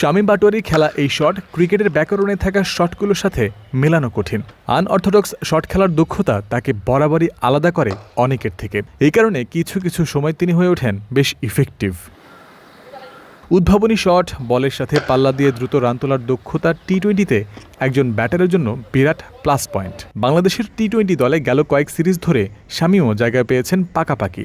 শামীম পাটোয়ারির খেলা এই শট ক্রিকেটের ব্যাকরণে থাকা শটগুলোর সাথে মেলানো কঠিন। আনঅর্থোডক্স শট খেলার দক্ষতা তাকে বরাবরই আলাদা করে অনেকের থেকে। এই কারণে কিছু কিছু সময় তিনি হয়ে ওঠেন বেশ ইফেক্টিভ উদ্ভাবনী শট, বলের সাথে পাল্লা দিয়ে দ্রুত রান তোলার দক্ষতা টি টোয়েন্টিতে একজন ব্যাটারের জন্য বিরাট প্লাস পয়েন্ট বাংলাদেশের টি টোয়েন্টি দলে গেল কয়েক সিরিজ ধরে স্বামীও জায়গায় পেয়েছেন পাকাপাকি।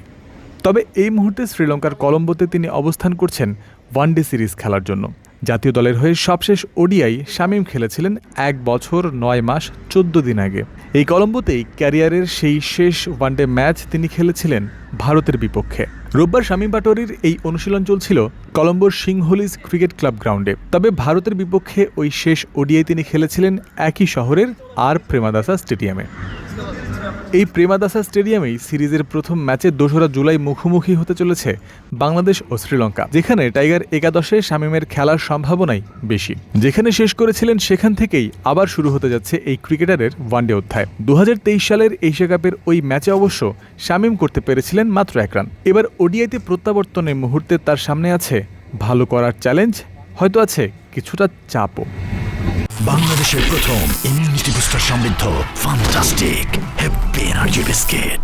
তবে এই মুহূর্তে শ্রীলঙ্কার কলম্বোতে তিনি অবস্থান করছেন ওয়ানডে সিরিজ খেলার জন্য। জাতীয় দলের হয়ে সবশেষ ওডিআই শামীম খেলেছিলেন এক বছর নয় মাস চোদ্দ দিন আগে। এই কলম্বোতেই ক্যারিয়ারের সেই শেষ ওয়ানডে ম্যাচ তিনি খেলেছিলেন ভারতের বিপক্ষে। রোববার শামীম পাটোয়ারির এই অনুশীলন চলছিল কলম্বোর সিংহলিজ ক্রিকেট ক্লাব গ্রাউন্ডে। তবে ভারতের বিপক্ষে ওই শেষ ওডিআই তিনি খেলেছিলেন একই শহরের আর প্রেমাদাসা স্টেডিয়ামে। এই প্রেমাদাসা স্টেডিয়ামেই সিরিজের প্রথম ম্যাচে দোসরা জুলাই মুখোমুখি হতে চলেছে বাংলাদেশ ও শ্রীলঙ্কা, যেখানে টাইগার একাদশে শামীমের খেলার সম্ভাবনাই বেশি। যেখানে শেষ করেছিলেন সেখান থেকেই আবার শুরু হতে যাচ্ছে এই ক্রিকেটারের ওয়ানডে অধ্যায়। দু হাজার তেইশ সালের এশিয়া কাপের ওই ম্যাচে অবশ্য শামীম করতে পেরেছিলেন মাত্র এক রান। এবার ওডিআইতে প্রত্যাবর্তনের মুহূর্তে তার সামনে আছে ভালো করার চ্যালেঞ্জ, হয়তো আছে কিছুটা চাপও। বাংলাদেশের প্রথম ইমিউনিটি বুস্টার সমৃদ্ধ ফান্টাস্টিক হ্যাপি এনার্জি বিস্কিট।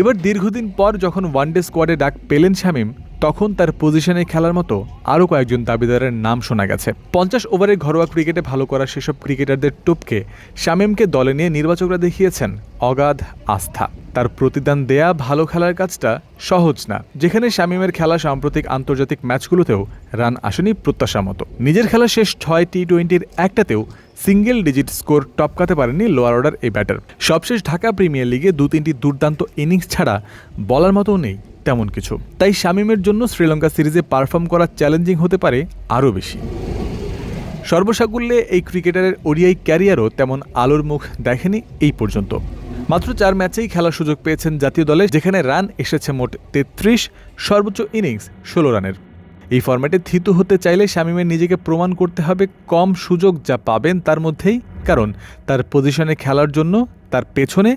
এবার দীর্ঘদিন পর যখন ওয়ানডে স্কোয়াডে ডাক পেলেন শামীম, তখন তার পজিশনে খেলার মতো আরও কয়েকজন দাবিদারের নাম শোনা গেছে। পঞ্চাশ ওভারে ঘরোয়া ক্রিকেটে ভালো করা সেসব ক্রিকেটারদের টুপকে শামীমকে দলে নিয়ে নির্বাচকরা দেখিয়েছেন অগাধ আস্থা। তার প্রতিদান দেয়া ভালো খেলার কাজটা সহজ না। যেখানে শামিমের খেলা সাম্প্রতিক আন্তর্জাতিক ম্যাচগুলোতেও রান আসেনি প্রত্যাশা মতো। নিজের খেলা শেষ ছয় টি টোয়েন্টির একটাতেও সিঙ্গেল ডিজিট স্কোর টপকাতে পারেনি লোয়ার অর্ডার এই ব্যাটার। সবশেষ ঢাকা প্রিমিয়ার লিগে দু তিনটি দুর্দান্ত ইনিংস ছাড়া বলার মতো নেই তেমন কিছু। তাই শামিমের জন্য শ্রীলঙ্কা সিরিজে পারফর্ম করা চ্যালেঞ্জিং হতে পারে আরও বেশি। সর্বসাকুল্যে এই ক্রিকেটারের ওডিআই ক্যারিয়ারও তেমন আলোর মুখ দেখেনি এই পর্যন্ত। মাত্র চার ম্যাচেই খেলার সুযোগ পেয়েছেন জাতীয় দলে, যেখানে রান এসেছে মোট তেত্রিশ, সর্বোচ্চ ইনিংস ষোলো রানের। এই ফর্ম্যাটে থিতু হতে চাইলে শামিমের নিজেকে প্রমাণ করতে হবে কম সুযোগ যা পাবেন তার মধ্যেই। কারণ তার পজিশনে খেলার জন্য তার পেছনে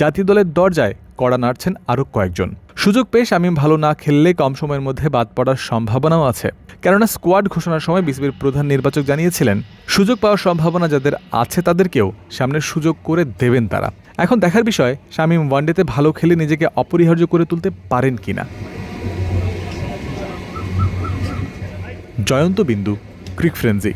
জাতীয় দলের দরজায় কড়া নাড়ছেন আরও কয়েকজন। সুযোগ পেয়ে শামীম ভালো না খেললে কম সময়ের মধ্যে বাদ পড়ার সম্ভাবনাও আছে। কেননা স্কোয়াড ঘোষণার সময় বিসিবির প্রধান নির্বাচক জানিয়েছিলেন, সুযোগ পাওয়ার সম্ভাবনা যাদের আছে তাদেরকেও সামনে সুযোগ করে দেবেন তারা। এখন দেখার বিষয়, শামীম ওয়ানডেতে ভালো খেলে নিজেকে অপরিহার্য করে তুলতে পারেন কিনা। জয়ন্ত বিন্দু, ক্রিক ফ্রেন্সি।